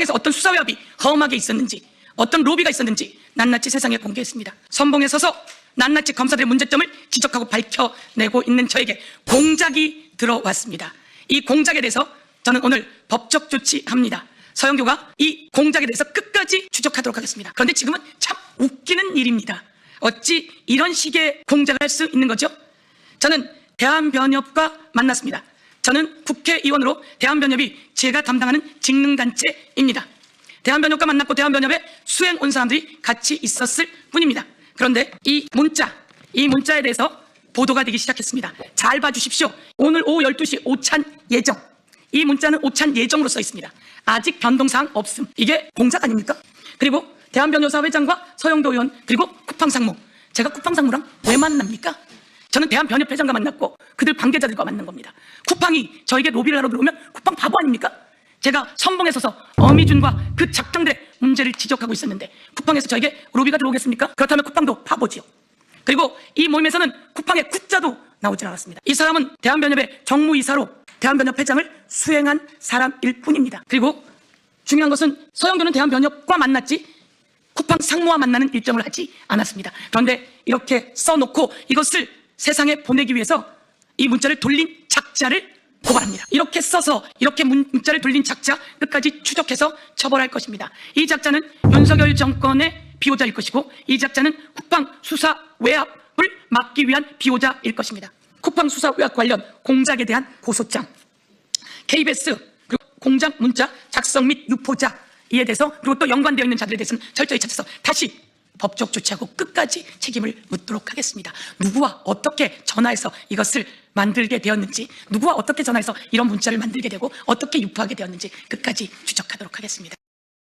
국방에서 어떤 수사외압이 허음하게 있었는지 어떤 로비가 있었는지 낱낱이 세상에 공개했습니다. 선봉에 서서 낱낱이 검사들의 문제점을 지적하고 밝혀내고 있는 저에게 공작이 들어왔습니다. 이 공작에 대해서 저는 오늘 법적 조치합니다. 서영교가 이 공작에 대해서 끝까지 추적하도록 하겠습니다. 그런데 지금은 참 웃기는 일입니다. 어찌 이런 식의 공작을 할 수 있는 거죠? 저는 대한변협과 만났습니다. 저는 국회의원으로 대한변협이 제가 담당하는 직능단체입니다. 대한변협과 만났고 대한변협에 수행 온 사람들이 같이 있었을 뿐입니다. 그런데 이 문자, 이 문자에 대해서 보도가 되기 시작했습니다. 잘 봐주십시오. 오늘 오후 12시 오찬 예정. 이 문자는 오찬 예정으로 써 있습니다. 아직 변동사항 없음. 이게 공작 아닙니까? 그리고 대한변호사 회장과 서영도 의원 그리고 쿠팡상무. 제가 쿠팡상무랑 왜 만납니까? 저는 대한변협 회장과 만났고 그들 관계자들과 만난 겁니다. 쿠팡이 저에게 로비를 하러 들어오면 쿠팡 바보 아닙니까? 제가 선봉에 서서 어미준과 그 작정들의 문제를 지적하고 있었는데 쿠팡에서 저에게 로비가 들어오겠습니까? 그렇다면 쿠팡도 바보지요. 그리고 이 모임에서는 쿠팡의 구자도 나오질 않았습니다. 이 사람은 대한변협의 정무이사로 대한변협 회장을 수행한 사람일 뿐입니다. 그리고 중요한 것은 서영교는 대한변협과 만났지 쿠팡 상무와 만나는 일정을 하지 않았습니다. 그런데 이렇게 써놓고 이것을 세상에 보내기 위해서 이 문자를 돌린 작자를 고발합니다. 이렇게 써서 이렇게 문- 문자를 돌린 작자 끝까지 추적해서 처벌할 것입니다. 이 작자는 윤석열 정권의 비호자일 것이고 이 작자는 쿠팡 수사 외압을 막기 위한 비호자일 것입니다. 쿠팡 수사 외압 관련 공작에 대한 고소장, KBS 그리고 공장 문자 작성 및 유포자 이에 대해서 그리고 또 연관되어 있는 자들에 대해서는 철저히 찾아서 다시 법적 조치하고 끝까지 책임을 묻도록 하겠습니다. 누구와 어떻게 전화해서 이것을 만들게 되었는지, 누구와 어떻게 전화해서 이런 문자를 만들게 되고 어떻게 유포하게 되었는지 끝까지 추적하도록 하겠습니다.